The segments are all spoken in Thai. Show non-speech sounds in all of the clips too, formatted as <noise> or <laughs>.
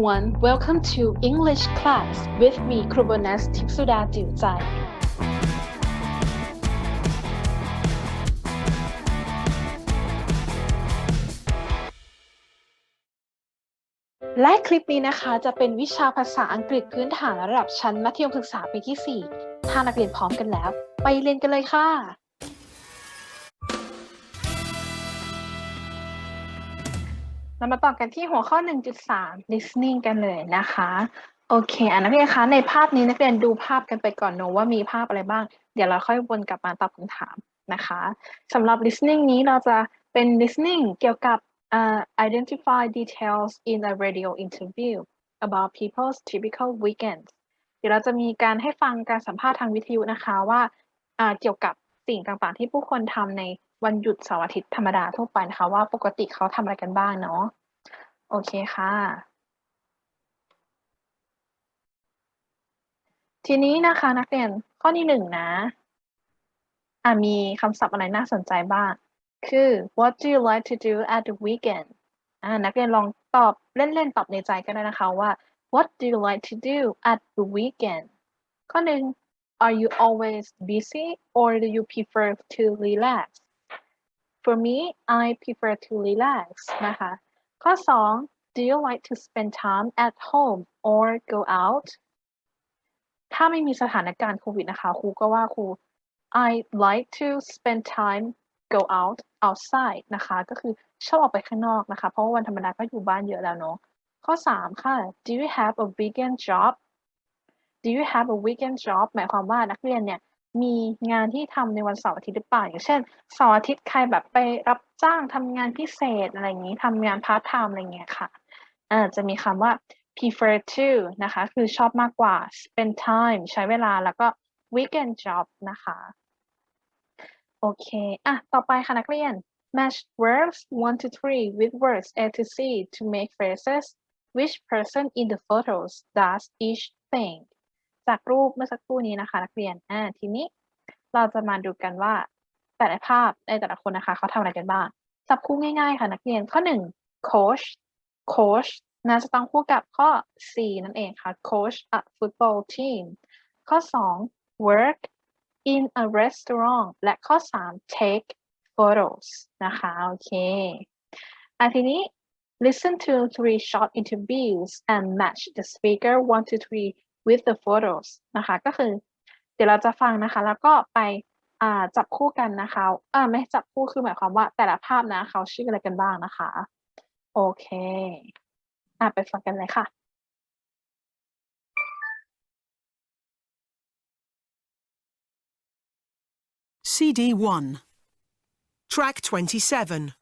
everyone. welcome to English class with me ครูโบนัสทิพย์สุดาจิ๋วใจและคลิปนี้นะคะจะเป็นวิชาภาษาอังกฤษพื้นฐานระดับชั้นมัธยมศึกษาปีที่ 4 ถ้านักเรียนพร้อมกันแล้ว ไปเรียนกันเลยค่ะ เรามาต่อกันที่หัวข้อ 1.3 listening กันเลยนะคะ โอเคอะนักเรียนคะในภาพนี้นักเรียนดูภาพกันไปก่อนเนอะว่ามีภาพอะไรบ้าง เดี๋ยวเราค่อยวนกลับมาตอบคำถามนะคะสำหรับ listening นี้เราจะเป็น listening เกี่ยวกับเอ่อ identify details in a radio interview about people's typical weekends เดี๋ยวเราจะมีการให้ฟังการสัมภาษณ์ทางวิทยุนะคะว่าอ่าเกี่ยวกับสิ่งต่างๆ ที่ผู้คนทำใน วันหยุดเสาร์อาทิตย์ธรรมดาทั่วไปนะคะ ว่าปกติเขาทำอะไรกันบ้างเนาะโอเคค่ะ ทีนี้นะคะนักเรียนข้อที่หนึ่งนะอะมีคำศัพท์อะไรน่าสนใจบ้าง คือ what do you like to do at the weekend อ่านักเรียนลองตอบเล่นๆตอบในใจก็ได้นะคะว่า what do you like to do at the weekend ข้อหนึ่ง are you always busy or do you prefer to relax for me I prefer to relax นะคะ ข้อสอง do you like to spend time at home or go out ถ้าไม่มีสถานการณ์โควิดนะคะครูก็ว่าครู I like to spend time go out outside นะคะ ก็คือชอบออกไปข้างนอกนะคะ เพราะว่าวันธรรมดาก็อยู่บ้านเยอะแล้วเนาะ ข้อ 3 ค่ะ do you have a weekend job do you have a weekend job หมายความว่านักเรียนเนี่ย มีงานที่ทำในวันเสาร์อาทิตย์หรือเปล่า อย่างเช่นเสาร์อาทิตย์ใครแบบไปรับจ้างทำงานพิเศษอะไรอย่างนี้ทำงานพาร์ทไทม์อะไรเงี้ยค่ะอ่าจะมีคำว่า prefer to นะคะ คือชอบมากกว่า spend time ใช้เวลาแล้วก็ weekend job นะคะ โอเค อะ ต่อไปค่ะนักเรียน match verbs 1 to 3 with words A to C to make phrases which person in the photos does each thing จากรูปเมื่อสักครู่นี้นะคะ นักเรียนอ่าทีนี้เราจะมาดูกันว่าแต่ละภาพในแต่ละคนนะคะเขาทำอะไรกันบ้างจับคู่ง่ายๆ ค่ะนักเรียนข้อ1 coach coach น่าจะต้องคู่กับข้อ C นั่นเองค่ะ coach a football team ข้อ 2 work in a restaurant และข้อ 3 take photos นะคะโอเคอะทีนี้ listen to three short interviews and match the speaker one to three with the photos นะคะ ก็คือ เดี๋ยวเราจะฟังนะคะ แล้วก็ไปจับคู่กันนะคะอ่าไม่จับคู่คือหมายความว่าแต่ละภาพนะเขาชื่ออะไรกันบ้างนะคะ โอเคอะไปฟังกันเลยค่ะ CD 1. Track 27.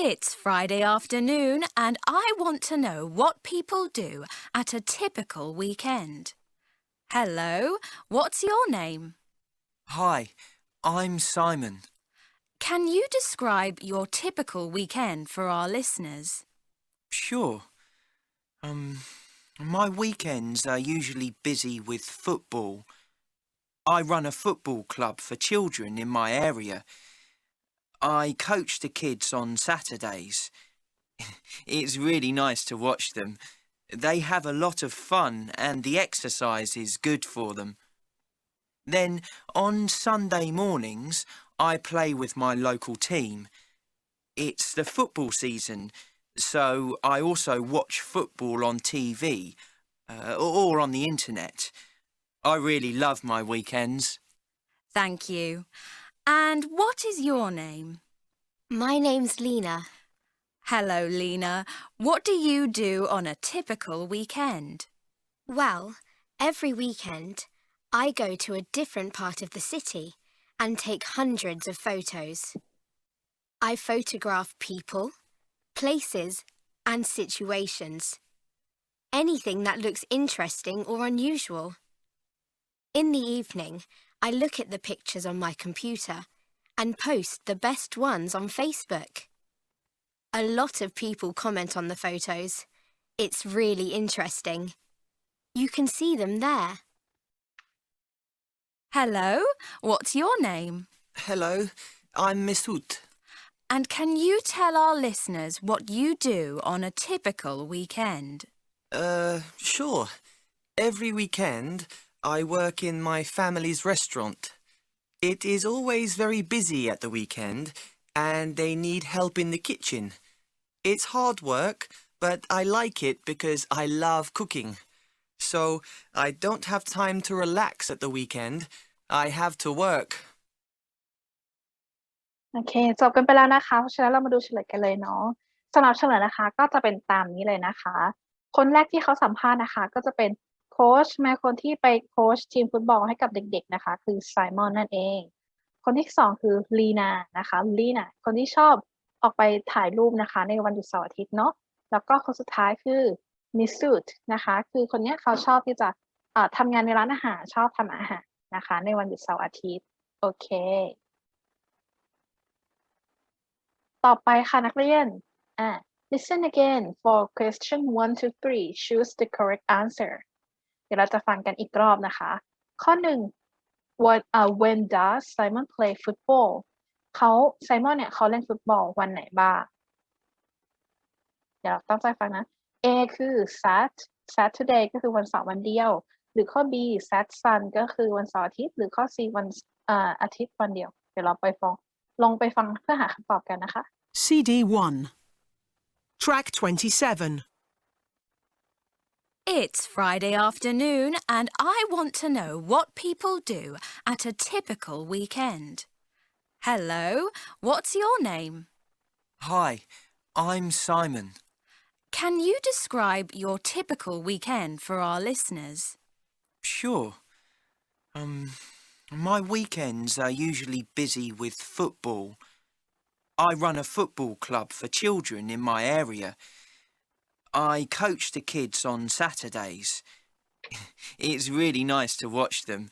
It's Friday afternoon, and I want to know what people do at a typical weekend. Hello, what's your name? Hi, I'm Simon. Can you describe your typical weekend for our listeners? Sure. Um, my weekends are usually busy with football. I run a football club for children in my area. I coach the kids on Saturdays. <laughs> it's really nice to watch them. They have a lot of fun and the exercise is good for them. Then on Sunday mornings, I play with my local team. It's the football season, so I also watch football on TV uh, or on the internet. I really love my weekends. Thank you. And what is your name? My name's Lena. Hello, Lena. What do you do on a typical weekend? Well, every weekend I go to a different part of the city and take hundreds of photos. I photograph people, places, and situations. Anything that looks interesting or unusual. In the evening, I look at the pictures on my computer and post the best ones on Facebook. A lot of people comment on the photos. It's really interesting. You can see them there. Hello, what's your name? Hello, I'm Mesut. And can you tell our listeners what you do on a typical weekend? Uh, sure. Every weekend, I work in my family's restaurant. It is always very busy at the weekend, and they need help in the kitchen. It's hard work, but I like it because I love cooking. So I don't have time to relax at the weekend. I have to work. โอเค จบกันไปแล้วนะคะ เพราะฉะนั้นเรามาดูเฉลยกันเลยเนาะสำหรับเฉลยนะคะ ก็จะเป็นตามนี้เลยนะคะ คนแรกที่เขาสัมภาษณ์นะคะ ก็จะเป็น ค้ชแม่คนที่ไปโค้ชทีมฟุตบอลให้กับเด็ก ๆนะคะ คือไซมอนนั่นเอง คนที่สองคือลีนานะคะลีนาคนที่ชอบออกไปถ่ายรูปนะคะ ในวันหยุดเสาร์อาทิตย์เนาะแล้วก็คนสุดท้ายคือมิสูดนะคะ คือคนนี้เขาชอบที่จะเอ่อทำงานในร้านอาหารชอบทำอาหารนะคะ ในวันหยุดเสาร์อาทิตย์ โอเค ต่อไปค่ะนักเรียนอ่า listen again for question one to three choose the correct answer เดี๋ยวเราจะฟังกันอีกรอบนะคะ ข้อหนึ่ง what uh, when does Simon play football เขาไซมอนเนี่ยเขาเล่นฟุตบอลวันไหนบ้าง เดี๋ยวเราตั้งใจฟังนะ A คือ Sat Saturday ก็คือวันเสาร์วันเดียว หรือข้อ B Sat Sun ก็คือวันเสาร์อาทิตย์ หรือข้อ C วันอาอาทิตย์วันเดียว เดี๋ยวเราไปฟังลองไปฟังเพื่อหาคำตอบกันนะคะ CD 1. Track 27. It's Friday afternoon, and I want to know what people do at a typical weekend. Hello, what's your name? Hi, I'm Simon. Can you describe your typical weekend for our listeners? Sure. Um, my weekends are usually busy with football. I run a football club for children in my area. I coach the kids on Saturdays. <laughs> It's really nice to watch them.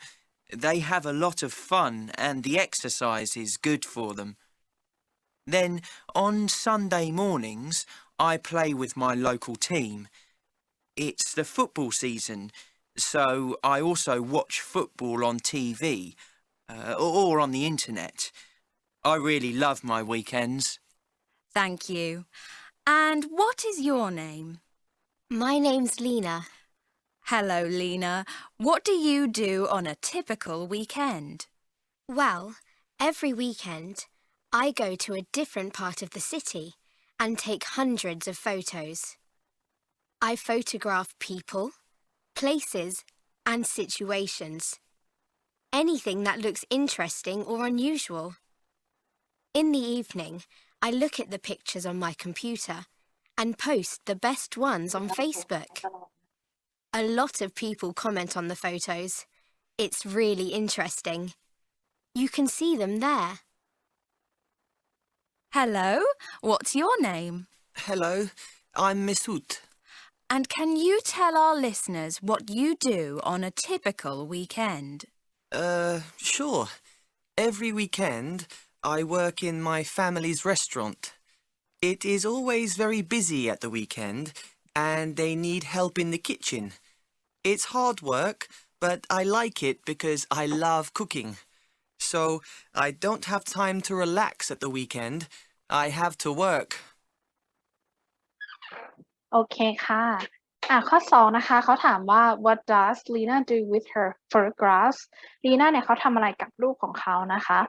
They have a lot of fun and the exercise is good for them. Then on Sunday mornings, I play with my local team. It's the football season, so I also watch football on TV uh, or on the internet. I really love my weekends. Thank you. And what is your name? My name's Lena. Hello, Lena. What do you do on a typical weekend? Well, every weekend, I go to a different part of the city and take hundreds of photos. I photograph people, places, and situations. Anything that looks interesting or unusual. In the evening, I look at the pictures on my computer and post the best ones on Facebook. A lot of people comment on the photos. It's really interesting. You can see them there. Hello, what's your name? Hello, I'm Mesut. And can you tell our listeners what you do on a typical weekend? Uh, sure. Every weekend, I work in my family's restaurant. It is always very busy at the weekend, and they need help in the kitchen. It's hard work, but I like it because I love cooking. So I don't have time to relax at the weekend. I have to work. โอเคค่ะ อ่ะ ข้อสองนะคะ เขาถามว่า what does Lena do with her photographs Lena เนี่ยเขาทำอะไรกับรูปของเขานะคะ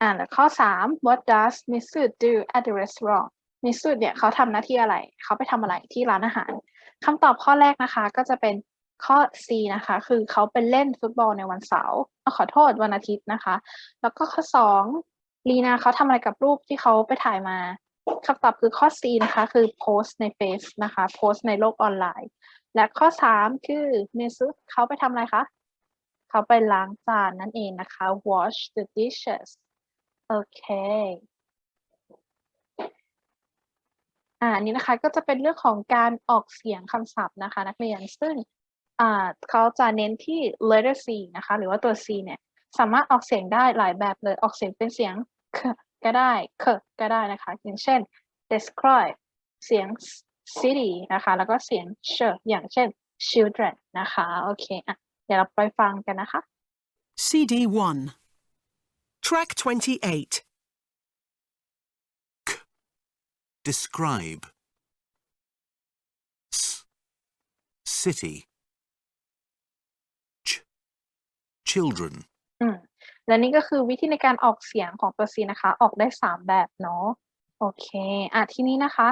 อ่าแล้วข้อสาม what does Misut do at the restaurant Misu เนี่ยเขาทำหน้าที่อะไร เขาไปทำอะไรที่ร้านอาหารคำตอบข้อแรกนะคะ ก็จะเป็นข้อ C นะคะ คือเขาไปเล่นฟุตบอลในวันเสาร์ขอโทษวันอาทิตย์นะคะ แล้วก็ข้อสองลีนาเขาทำอะไรกับรูปที่เขาไปถ่ายมาคำตอบคือข้อ C นะคะ คือโพสต์ในเฟซนะคะ โพสต์ในโลกออนไลน์ และข้อ 3 คือเมซุเขาไปทำอะไรคะ เขาไปล้างจานนั่นเองนะคะ wash the dishes โอเคอ่านี้นะคะก็จะเป็นเรื่องของการออกเสียงคำศัพท์นะคะนักเรียนซึ่งอ่าเขาจะเน้นที่ letter C นะคะหรือว่าตัว C เนี่ยสามารถออกเสียงได้หลายแบบเลยออกเสียงเป็นเสียง k ก็ได้ k ก็ได้นะคะอย่างเช่น describe เสียง city นะคะแล้วก็เสียง sh อย่างเช่น children นะคะโอเคอะเดี๋ยวเราไปฟังกันนะคะ CD 1. Track 28. describe S city Ch children อืมและนี่ก็คือวิธีในการออกเสียงของตัว C นะคะ ออกได้ 3 แบบเนาะโอเค อะทีนี้นะคะ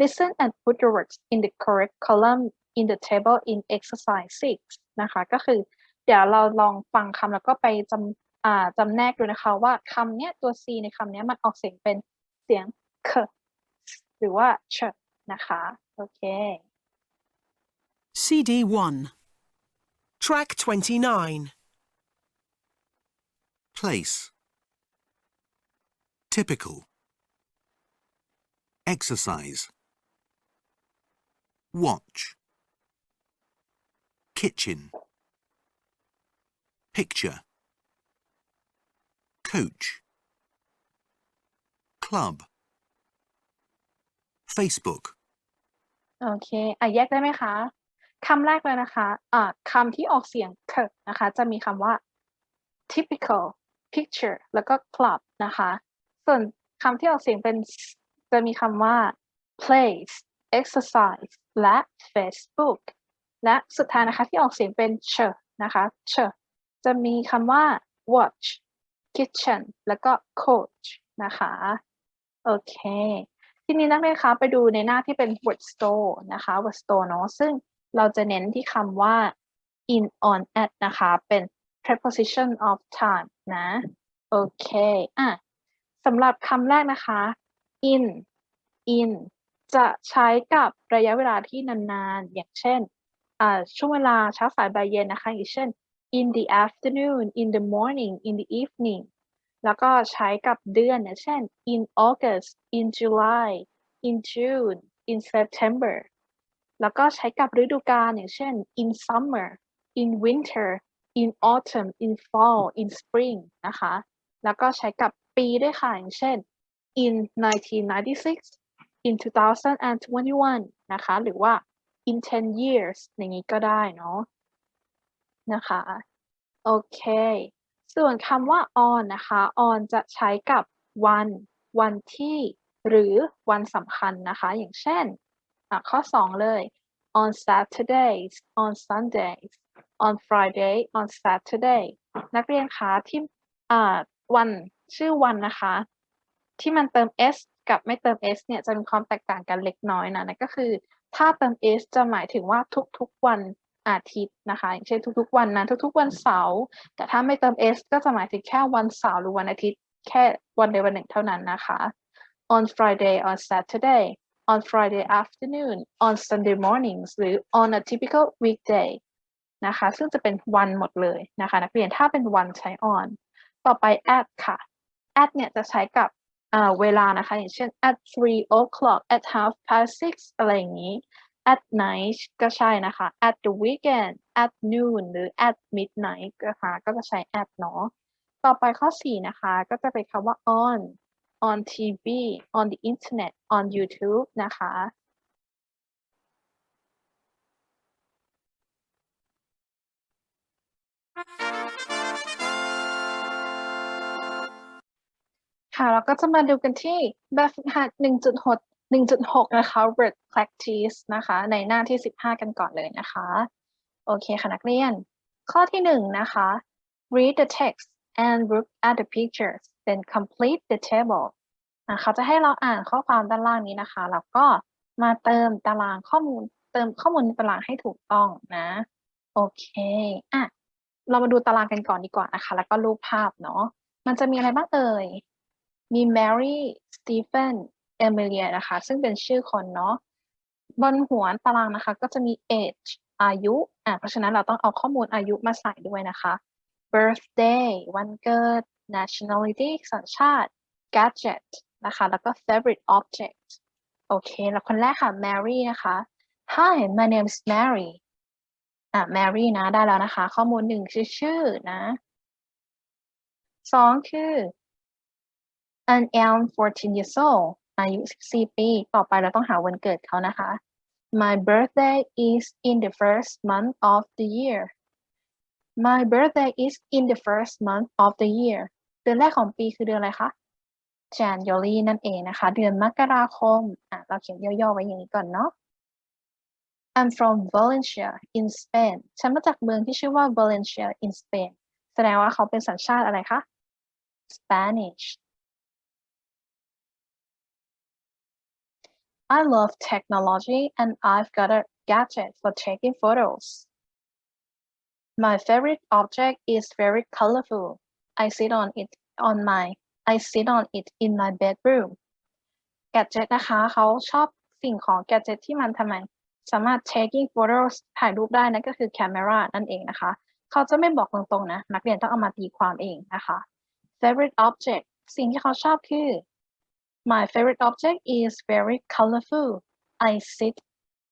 listen and put the words in the correct column in the table in exercise 6 นะคะ ก็คือ เดี๋ยวเราลองฟังคำแล้วก็ไปจำอ่า จำแนกดูนะคะว่าคำเนี้ยตัว C ในคำเนี้ยมันออกเสียงเป็นเสียง k หรือว่า ch นะคะ โอเค CD 1. Track 29. place typical exercise watch kitchen picture coach club Facebook โอเคอะแยกได้ไหมคะคำแรกเลยนะคะอ่าคำที่ออกเสียง k นะคะ จะมีคำว่า typical picture แล้วก็ club นะคะ ส่วนคำที่ออกเสียงเป็นจะมีคำว่า place exercise และ Facebook และสุดท้ายนะคะที่ออกเสียงเป็น ch นะคะ ch จะมีคำว่า watch kitchen แล้วก็ coach นะคะ โอเค ทีนี้นักเรียนคะไปดูในหน้าที่เป็น word store นะคะ word store เนอะซึ่งเราจะเน้นที่คำว่า in on at นะคะ เป็น preposition of time นะ โอเค อะสำหรับคำแรกนะคะ in in จะใช้กับระยะเวลาที่นานๆ อย่างเช่นอ่าช่วงเวลาเช้าสายบ่ายเย็นนะคะอย่างเช่น in the afternoon in the morning in the evening แล้วก็ใช้กับเดือนอย่างเช่น in August in July in June in September แล้วก็ใช้กับฤดูกาลอย่างเช่น in summer in winter in autumn in fall in spring นะคะ แล้วก็ใช้กับปีด้วยค่ะอย่างเช่น in 1996 in 2021 นะคะ หรือว่า in 10 years อย่างนี้ก็ได้เนาะ นะคะ โอเค ส่วนคำว่า on นะคะ on จะใช้กับวัน วันที่ หรือวันสำคัญนะคะ อย่างเช่นอะข้อ 2 เลย on Saturdays on Sundays on Friday on Saturday นักเรียนคะที่อ่าวันชื่อวันนะคะ ที่มันเติม s กับไม่เติม s เนี่ยจะมีความแตกต่างกันเล็กน้อยนะนั่นก็คือ ถ้าเติม s จะหมายถึงว่าทุกๆวัน อาทิตย์นะคะอย่างเช่นทุก ๆ วันนะทุก ๆ วันเสาร์แต่ถ้าไม่เติม s ก็จะหมายถึงแค่วันเสาร์หรือวันอาทิตย์ แค่วันใดวันหนึ่งเท่านั้นนะคะ on Friday on Saturday on Friday afternoon on Sunday mornings หรือ on a typical weekday นะคะ ซึ่งจะเป็นวันหมดเลยนะคะ นักเรียนถ้าเป็นวันใช้ on ต่อไป at ค่ะ at เนี่ยจะใช้กับเวลานะคะ อย่างเช่น at three o'clock at half past six อะไรอย่างนี้ at night ก็ใช่นะคะ at the weekend at noon หรือ at midnight นะคะก็จะใช้ at เนาะต่อไปข้อ 4 นะคะ ก็จะเป็นคำว่า on on TV on the internet on YouTube นะคะค่ะเราก็จะมาดูกันที่แบบฝึกหัด 1.6 1.6 นะคะ word practice นะคะ ในหน้าที่ 15 กันก่อนเลยนะคะ โอเคค่ะนักเรียน ข้อที่1นะคะ read the text and look at the pictures then complete the table อะเขาจะให้เราอ่านข้อความด้านล่างนี้นะคะ แล้วก็มาเติมตารางข้อมูล เติมข้อมูลในตารางให้ถูกต้องนะ โอเค อะ เรามาดูตารางกันก่อนดีกว่านะคะ แล้วก็รูปภาพเนาะ มันจะมีอะไรบ้างเอ่ย มี Mary Stephen Emilia นะคะ ซึ่งเป็นชื่อคนเนาะบนหัวตารางนะคะ ก็จะมี age อายุอะเพราะฉะนั้นเราต้องเอาข้อมูลอายุมาใส่ด้วยนะคะ birthday วันเกิด nationality สัญชาติ gadget นะคะ แล้วก็ favorite object โอเค แล้วคนแรกค่ะ Mary นะคะ Hi my name is Mary อะ Mary นะ ได้แล้วนะคะ ข้อมูลหนึ่งคือชื่อนะสองคือ I am 14 years old อายุ 14 ปี ต่อไปเราต้องหาวันเกิดเขานะคะ My birthday is in the first month of the year My birthday is in the first month of the year เดือนแรกของปีคือเดือนอะไรคะ January นั่นเองนะคะ เดือนมกราคมอะเราเขียนย่อๆไว้อย่างนี้ก่อนเนาะ I'm from Valencia in Spain ฉันมาจากเมืองที่ชื่อว่า Valencia in Spain แสดงว่าเขาเป็นสัญชาติอะไรคะ Spanish I love technology and I've got a gadget for taking photos. My favorite object is very colorful. I sit on it on my I sit on it in my bedroom. gadget นะคะเขาชอบสิ่งของ gadget ที่มันทำไม สามารถ taking photos ถ่ายรูปได้นั่นก็คือ camera นั่นเองนะคะ เขาจะไม่บอกตรงๆนะ นักเรียนต้องเอามาตีความเองนะคะ favorite object สิ่งที่เขาชอบคือ My favorite object is very colorful. I sit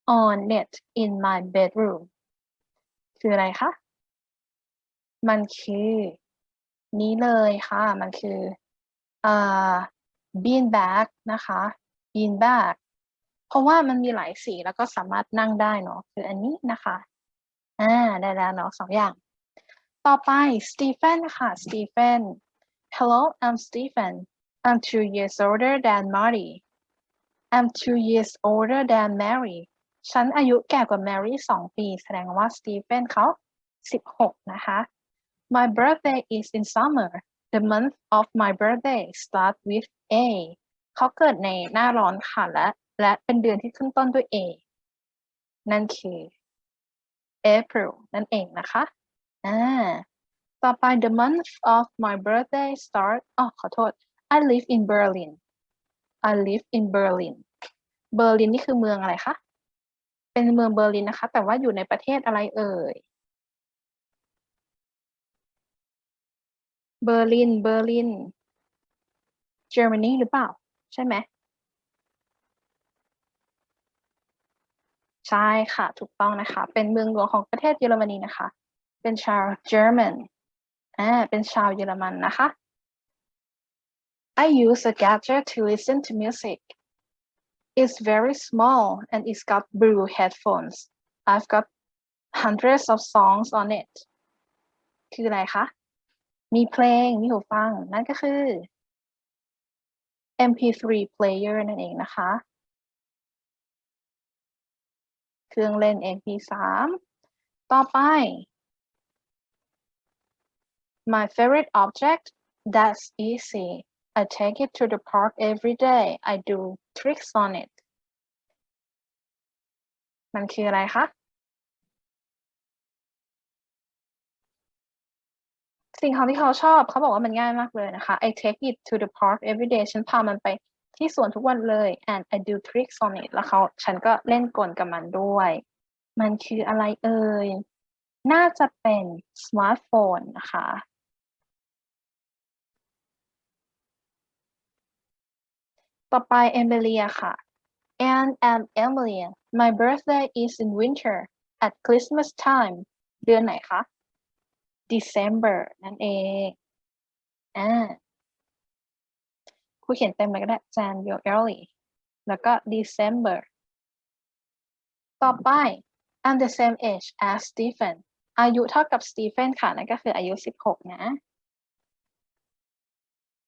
on it in my bedroom. คืออะไรคะ มันคือ นี้เลยค่ะ มันคืออ่า bean bag นะคะ bean bag เพราะว่ามันมีหลายสีแล้วก็สามารถนั่งได้เนาะ คืออันนี้นะคะ อ่า ได้แล้วเนาะสองอย่าง ต่อไป Stephen ค่ะ Stephen Hello I'm Stephen I'm two years older than Marty I'm two years older than Mary ฉันอายุแก่กว่า Mary สองปี แสดงว่า Stephen เขาสิบหกนะคะ My birthday is in summer The month of my birthday start with A เขาเกิดในหน้าร้อนค่ะและและเป็นเดือนที่ขึ้นต้นด้วย A นั่นคือ April นั่นเองนะคะอ่าต่อไป the month of my birthday start อ๋อขอโทษ I live in Berlin I live in Berlin เบอร์ลินนี่คือเมืองอะไรคะ เป็นเมืองเบอร์ลินนะคะ แต่ว่าอยู่ในประเทศอะไรเอ่ย เบอร์ลิน เบอร์ลิน เยอรมนีหรือเปล่า ใช่ไหม ใช่ค่ะ ถูกต้องนะคะ เป็นเมืองหลวงของประเทศเยอรมนีนะคะ เป็นชาวเยอรมันอ่าเป็นชาวเยอรมันนะคะ I use a gadget to listen to music. It's very small and it's got blue headphones. I've got hundreds of songs on it. คืออะไรคะ มีเพลง มีหูฟัง นั่นก็คือ MP3 player นั่นเองนะคะ เครื่องเล่น MP3 ต่อไป My favorite object that's easy I take it to the park every day I do tricks on it มันคืออะไรคะ สิ่งของที่เขาชอบเขาบอกว่ามันง่ายมากเลยนะคะ I take it to the park every day ฉันพามันไปที่สวนทุกวันเลย and I do tricks on it แล้วเขาฉันก็เล่นกลกับมันด้วย มันคืออะไรเอ่ย น่าจะเป็นสมาร์ทโฟนนะคะ ต่อไปเอมิเลียค่ะ Anne and Emily my birthday is in winter at Christmas time เดือนไหนคะ December นั่นเองอ่าครูเขียนเต็มเลยก็ได้ January แล้วก็ December ต่อไป I'm the same age as Stephen อายุเท่ากับ Stephen ค่ะ นั่นก็คืออายุ 16 นะ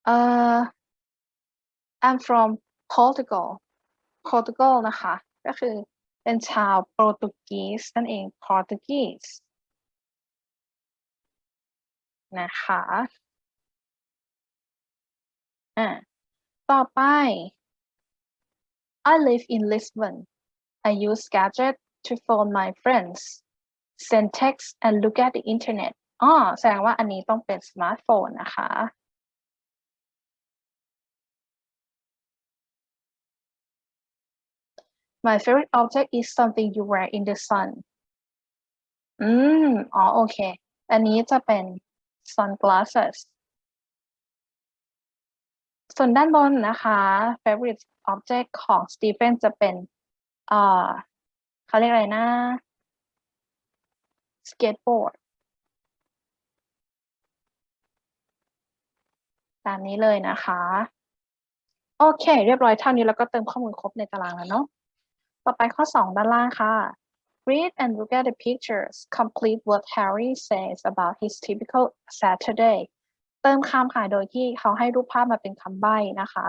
เอ่อ I'm from Portugal Portugal นะคะ ก็คือเป็นชาวโปรตุเกสนั่นเอง Portuguese นะคะอ่าต่อไป I live in Lisbon I use gadget to phone my friends send text and look at the internet อ๋อแสดงว่าอันนี้ต้องเป็นสมาร์ทโฟนนะคะ My favorite object is something you wear in the sun อืม อ๋อ โอเค อันนี้จะเป็น sunglasses ส่วนด้านบนนะคะ favorite object ของ Stephen จะเป็น เอ่อเขาเรียกอะไรนะ skateboard ตามนี้เลยนะคะ โอเค เรียบร้อยเท่านี้แล้วก็เติมข้อมูลครบในตารางแล้วเนาะ ต่อไปข้อ 2 ด้านล่างค่ะ Read and look at the pictures. Complete what Harry says about his typical Saturday. เติมคำค่ะโดยที่เขาให้รูปภาพมาเป็นคำใบ้นะคะ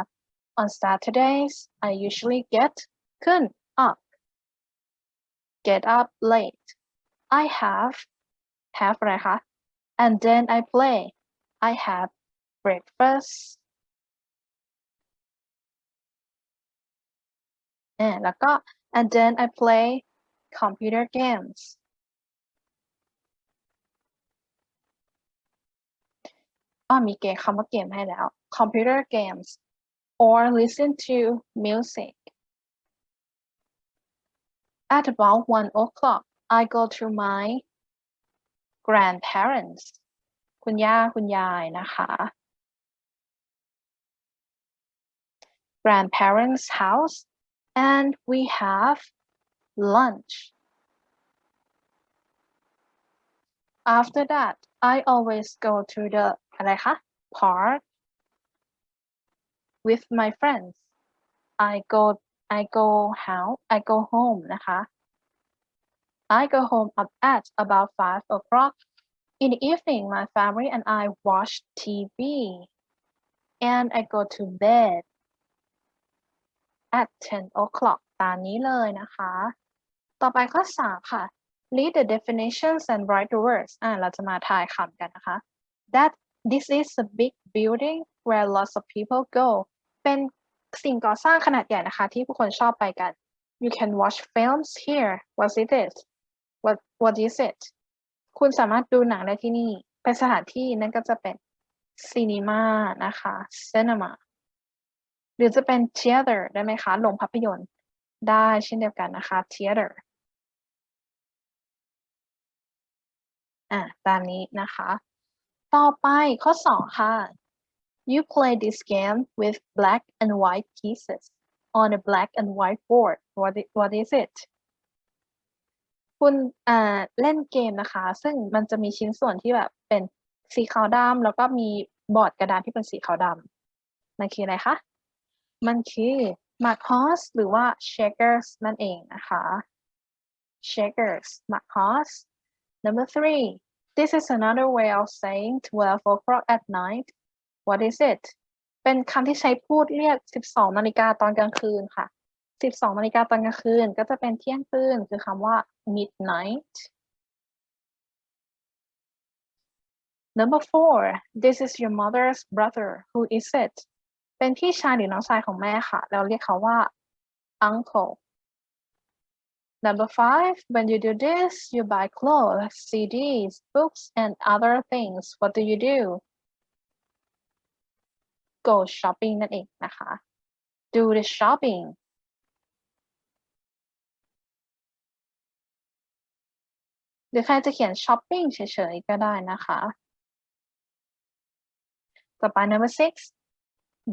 On Saturdays I usually get ขึ้น up get up late I have have อะไรคะ and then I play I have breakfast อ่าแล้วก็ and then I play computer games อ่ามีเกมคำว่าเกมให้แล้ว computer games or listen to music at about one o'clock I go to my grandparents คุณย่าคุณยายนะคะ grandparents house and we have lunch after that I always go to the อะไรคะ park with my friends I go I go how I go home นะคะ I go home up at about five o'clock in the evening my family and I watch TV and I go to bed At 10 o'clock ตามนี้เลยนะคะ ต่อไปข้อสามค่ะ read the definitions and write the words อ่าเราจะมาทายคำกันนะคะ that this is a big building where lots of people go เป็นสิ่งก่อสร้างขนาดใหญ่นะคะ ที่ผู้คนชอบไปกัน you can watch films here what is it what what is it คุณสามารถดูหนังได้ที่นี่ เป็นสถานที่นั่นก็จะเป็น cinema นะคะ cinema หรือจะเป็น theater ได้ไหมคะโรงภาพยนตร์ได้เช่นเดียวกันนะคะ theater อะตามนี้นะคะ ต่อไปข้อสองค่ะ you play this game with black and white pieces on a black and white board what i- what is it คุณอ่าเล่นเกมนะคะ ซึ่งมันจะมีชิ้นส่วนที่แบบเป็นสีขาวดำแล้วก็มีบอร์ดกระดานที่เป็นสีขาวดำมันคืออะไรคะ มันคือ Marcos หรือว่า Checkers นั่นเองนะคะ Checkers Marcos Number three this is another way of saying 12 o'clock at night what is it เป็นคำที่ใช้พูดเรียก 12 นาฬิกาตอนกลางคืนค่ะ 12 นาฬิกาตอนกลางคืน ก็จะเป็นเที่ยงคืน คือคำว่า midnight Number four this is your mother's brother who is it เป็นพี่ชายหรือน้องชายของแม่ค่ะ เราเรียกเขาว่า uncle Number five when you do this you buy clothes CDs books and other things what do you do go shopping นั่นเองนะคะ do the shopping หรือใครจะเขียน shopping เฉยๆก็ได้นะคะ ต่อไป number six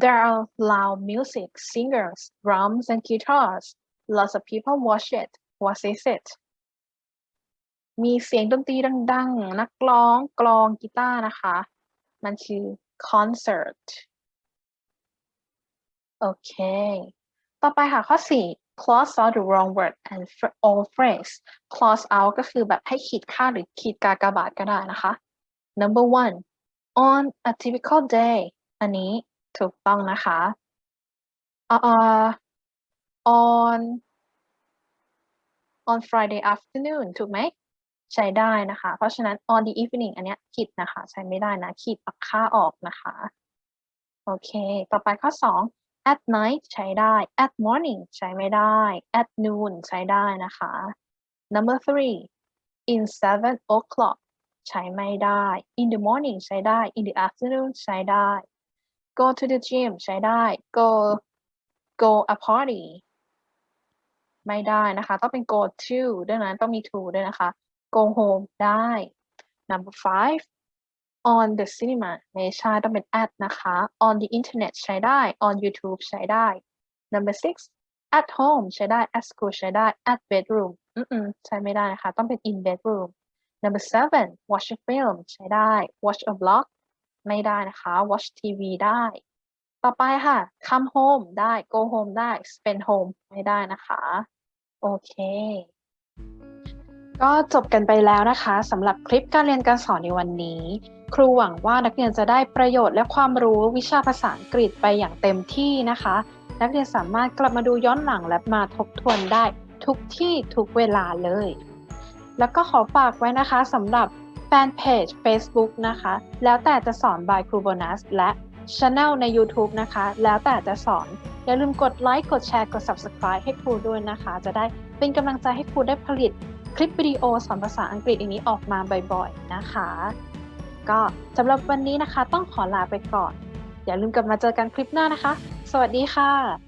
there are loud music singers drums and guitars lots of people watch it what is it มีเสียงดนตรีดังๆ นักร้อง กลองกีตาร์นะคะ มันคือ concert โอเค ต่อไปค่ะข้อสี่ cross out the wrong word and fr- or phrase cross out ก็คือแบบให้ขีดค่าหรือขีดกากบาทก็ได้นะคะ number one on a typical day อันนี้ ถูกต้องนะคะเอ่อ on on Friday afternoon ถูกไหมใช้ได้นะคะ เพราะฉะนั้น on the evening อันเนี้ยขีดนะคะ ใช้ไม่ได้นะ ขีดปักค่าออกนะคะ โอเค ต่อไปข้อสอง at night ใช้ได้ at morning ใช้ไม่ได้ at noon ใช้ได้นะคะ number three in seven o'clock ใช้ไม่ได้ in the morning ใช้ได้ in the afternoon ใช้ได้ go to the gym ใช้ได้ go go a party ไม่ได้นะคะ ต้องเป็น go to ด้วยนะต้องมี to ด้วยนะคะ go home ได้ number five on the cinema ไม่ใช่ต้องเป็น at นะคะ on the internet ใช้ได้ on YouTube ใช้ได้ number six at home ใช้ได้ at school ใช้ได้ at bedroom อืมใช้ไม่ได้นะคะ ต้องเป็น in bedroom number seven watch a film ใช้ได้ watch a blog ไม่ได้นะคะ watch TV ได้ ต่อไปค่ะ come home ได้ go home ได้ spend home ไม่ได้นะคะ โอเค ก็จบกันไปแล้วนะคะสำหรับคลิปการเรียนการสอนในวันนี้ ครูหวังว่านักเรียนจะได้ประโยชน์และความรู้วิชาภาษาอังกฤษไปอย่างเต็มที่นะคะ นักเรียนสามารถกลับมาดูย้อนหลังและมาทบทวนได้ทุกที่ทุกเวลาเลย แล้วก็ขอฝากไว้นะคะสำหรับ นเพจ Facebook นะคะ แล้วแต่จะสอน by ครูโบนัสและช anel ใน YouTube นะคะ แล้วแต่จะสอน อย่าลืมกดไลค์ กดแชร์ กด Subscribe ให้ครูด้วยนะคะ จะได้เป็นกำลังใจให้ครูได้ผลิตคลิปวิดีโอสอนภาษาอังกฤษอย่างนี้ออกมาบ่อยๆนะคะ ก็สำหรับวันนี้นะคะต้องขอลาไปก่อน อย่าลืมกลับมาเจอกันคลิปหน้านะคะ สวัสดีค่ะ